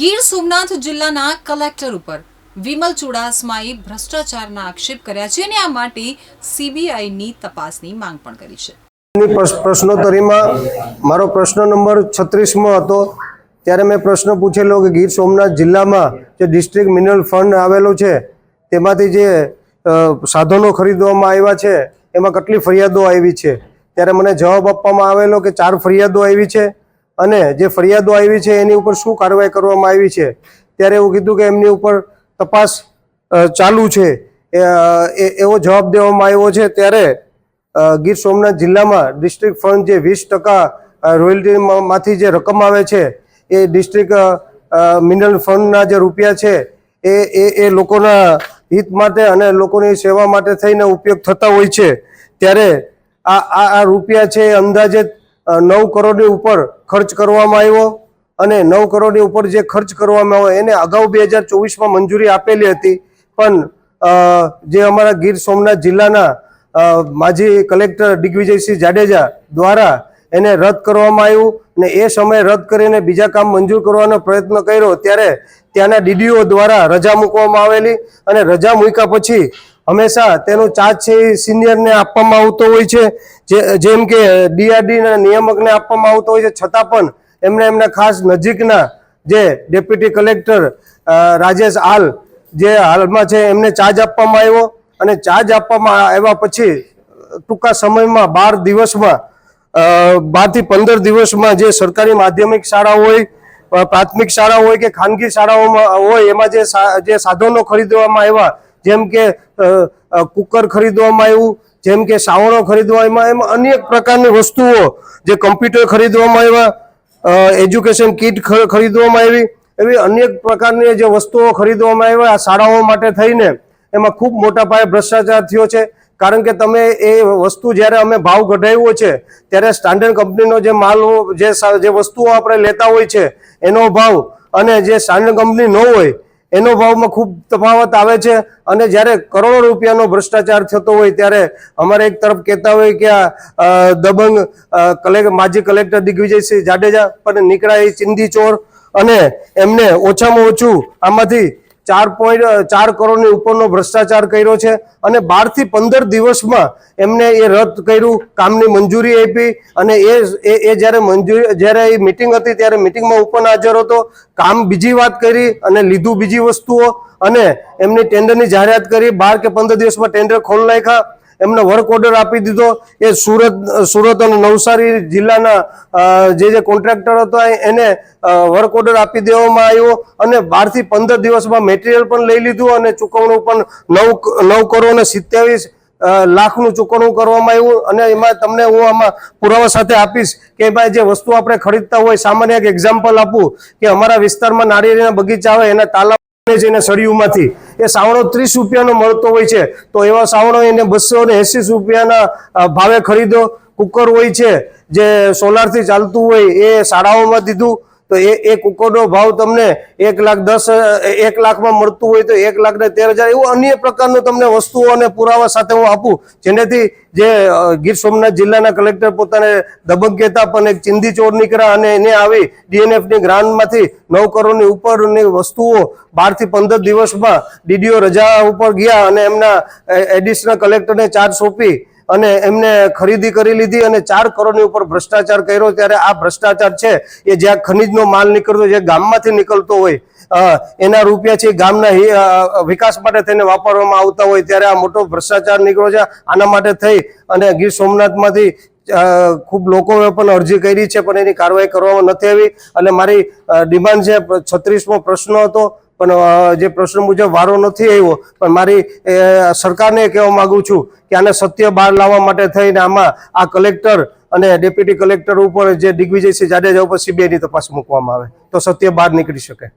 ગીર સોમનાથ જિલ્લાના કલેક્ટર ઉપર વિમલ ચુડાસમાએ ભ્રષ્ટાચારના આક્ષેપ કર્યા છે અને આ માટે સીબીઆઈની તપાસની માંગ પણ કરી છે. પ્રશ્નોત્તરીમાં મારો પ્રશ્ન નંબર છત્રીસમો હતો. ત્યારે મેં પ્રશ્ન પૂછેલો કે ગીર સોમનાથ જિલ્લામાં જે ડિસ્ટ્રિક્ટ મિનરલ ફંડ આવેલો છે, તેમાંથી જે સાધનો ખરીદવામાં આવ્યા છે, એમાં કેટલી ફરિયાદો આવી છે? ત્યારે મને જવાબ આપવામાં આવેલો કે ચાર ફરિયાદો આવી છે. અને જે ફરિયાદો આવી છે એની ઉપર શું કાર્યવાહી કરવામાં આવી છે, ત્યારે એવું કીધું કે એમની ઉપર તપાસ ચાલુ છે. એવો જવાબ દેવામાં આવ્યો છે. ત્યારે ગીર સોમનાથ જિલ્લામાં ડિસ્ટ્રિક્ટ ફંડ જે વીસ ટકા રોયલ્ટીમાંથી જે રકમ આવે છે, એ ડિસ્ટ્રિક્ટ મિનરલ ફંડના જે રૂપિયા છે, એ એ એ લોકોના હિત માટે અને લોકોની સેવા માટે થઈને ઉપયોગ થતા હોય છે. ત્યારે આ આ રૂપિયા છે અંદાજે નવ કરોડની ઉપર ખર્ચ કરવામાં આવ્યો અને નવ કરોડની ઉપર જે ખર્ચ કરવામાં આવ્યો એને અગાઉ બે હજાર ચોવીસમાં મંજૂરી આપેલી હતી. પણ જે અમારા ગીર સોમનાથ જિલ્લાના માજી કલેક્ટર દિગ્વિજયસિંહ જાડેજા દ્વારા એને રદ કરવામાં આવ્યું ને એ સમયે રદ કરીને બીજા કામ મંજૂર કરવાનો પ્રયત્ન કર્યો ત્યારે ત્યાંના ડીડીઓ દ્વારા રજા મૂકવામાં આવેલી અને રજા મૂક્યા પછી હંમેશા તેનો ચાર્જ છે એ સિનિયરને આપવામાં આવતો હોય છે. જેમ કે ડીઆરડીના નિયામકને આપવામાં આવતો હોય છે. છતાં પણ એમને એમના ખાસ નજીકના જે ડેપ્યુટી કલેક્ટર રાજેશ આલ જે હાલમાં છે એમને ચાર્જ આપવામાં આવ્યો અને ચાર્જ આપવામાં આવ્યા પછી ટૂંકા સમયમાં બાર દિવસમાં બારથી પંદર દિવસમાં જે સરકારી માધ્યમિક શાળા હોય, પ્રાથમિક શાળા હોય કે ખાનગી શાળાઓમાં હોય એમાં જે સાધનો ખરીદવામાં આવ્યા જેમ કે કુકર ખરીદવામાં આવ્યું, જેમ કે સાવણો ખરીદવામાં એમાં અનેક પ્રકારની વસ્તુઓ જે કમ્પ્યુટર ખરીદવામાં આવ્યા એજ્યુકેશન કીટ ખરીદવામાં આવી, એવી અનેક પ્રકારની જે વસ્તુઓ ખરીદવામાં આવ્યા આ શાળાઓ માટે થઈને. એમાં ખૂબ મોટા પાયે ભ્રષ્ટાચાર થયો છે. કારણ કે તમે એ વસ્તુ જ્યારે અમે ભાવ ઘટાડ્યો છે, ત્યારે સ્ટાન્ડર્ડ કંપનીનો જે માલ જે વસ્તુઓ આપણે લેતા હોય છે, એનો ભાવ અને જે સ્ટાન્ડર્ડ કંપની ન હોય એનો ભાવમાં ખૂબ તફાવત આવે છે અને જ્યારે કરોડો રૂપિયાનો ભ્રષ્ટાચાર થતો હોય ત્યારે અમારે એક તરફ કહેતા હોય કે આ દબંગ કલેક્ટર માજી કલેક્ટર દિગ્વિજયસિંહ જાડેજા પણ નીકળ્યા એ ચિંદી ચોર અને એમને ઓછામાં ઓછું આમાંથી ચાર પોઈન્ટ ચાર કરોડની ઉપરનો ભ્રષ્ટાચાર કર્યો છે અને બારથી પંદર દિવસમાં એમને એ રદ કર્યું, કામની મંજૂરી આપી અને એ એ જ્યારે મંજૂરી, જ્યારે એ મિટિંગ હતી ત્યારે મિટિંગમાં ઉપર હાજર હતો, કામ બીજી વાત કરી અને લીધું બીજી વસ્તુઓ અને એમની ટેન્ડરની જાહેરાત કરી, બાર કે પંદર દિવસમાં ટેન્ડર ખોલ નાખ્યા એમને વર્ક ઓર્ડર આપી દીધો. એ સુરત સુરત અને નવસારી જિલ્લાના જે જે કોન્ટ્રાક્ટર હતા એને વર્ક ઓર્ડર આપી દેવામાં આવ્યો અને બારથી પંદર દિવસમાં મટીરિયલ પણ લઈ લીધું અને ચૂકવણું પણ નવ નવ કરોડ અને સિત્યાવીસ લાખનું ચૂકવણું કરવામાં આવ્યું. અને એમાં તમને હું આમાં પુરાવા સાથે આપીશ કે ભાઈ જે વસ્તુ આપણે ખરીદતા હોય, સામાન્ય એક એક્ઝામ્પલ આપું કે અમારા વિસ્તારમાં નારિયેળીના બગીચા હોય એના તાલા જઈને સળિયુંમાંથી એ સાવણો ત્રીસ રૂપિયાનો મળતો હોય છે. તો એવા સાવણો એને બસો ને એસી રૂપિયાના ભાવે ખરીદો. કુકર હોય છે, જે સોલારથી ચાલતું હોય એ શાળાઓમાં દીધું. તો એ એ કુકરનો ભાવ તમને એક લાખ દસ, એક લાખમાં મળતું હોય તો એક લાખ ને તેર હજાર એવું અન્ય પ્રકારનું તમને વસ્તુઓ અને પુરાવા સાથે હું આપું. જેનાથી જે ગીર સોમનાથ જિલ્લાના કલેક્ટર પોતાને દબંગ કહેતા પણ એક ચિંદી ચોર નીકળ્યા અને એને આવી ડીએનએફની ગ્રાન્ટમાંથી નવ કરોડની ઉપરની વસ્તુઓ બારથી પંદર દિવસમાં ડીડીઓ રજા ઉપર ગયા અને એમના એડિશનલ કલેક્ટરને ચાર્જ સોંપી અને એમને ખરીદી કરી લીધી અને ચાર કરોડની ઉપર ભ્રષ્ટાચાર કર્યો. ત્યારે આ ભ્રષ્ટાચાર છે, એ જ્યાં ખનીજનો માલ નીકળતો, જે ગામમાંથી નીકળતો હોય એના રૂપિયા છે ગામના વિકાસ માટે થઈને વાપરવામાં આવતા હોય. ત્યારે આ મોટો ભ્રષ્ટાચાર નીકળ્યો છે, આના માટે થઈ અને ગીર સોમનાથમાંથી ખૂબ લોકોએ પણ અરજી કરી છે, પણ એની કાર્યવાહી કરવામાં નથી આવી. એટલે મારી ડિમાન્ડ છે, છત્રીસમો પ્રશ્ન હતો. પણ જે પ્રશ્ન મુજબ વારો નથી આવ્યો, પણ મારી સરકારને કહેવા માંગુ છું કે આને સત્ય બહાર લાવવા માટે થઈને આમાં આ કલેક્ટર અને ડેપ્યુટી કલેક્ટર ઉપર જે દિગ્વિજયસિંહ જાડેજા ઉપર સીબીઆઈની તપાસ મૂકવામાં આવે, તો સત્ય બહાર નીકળી શકે.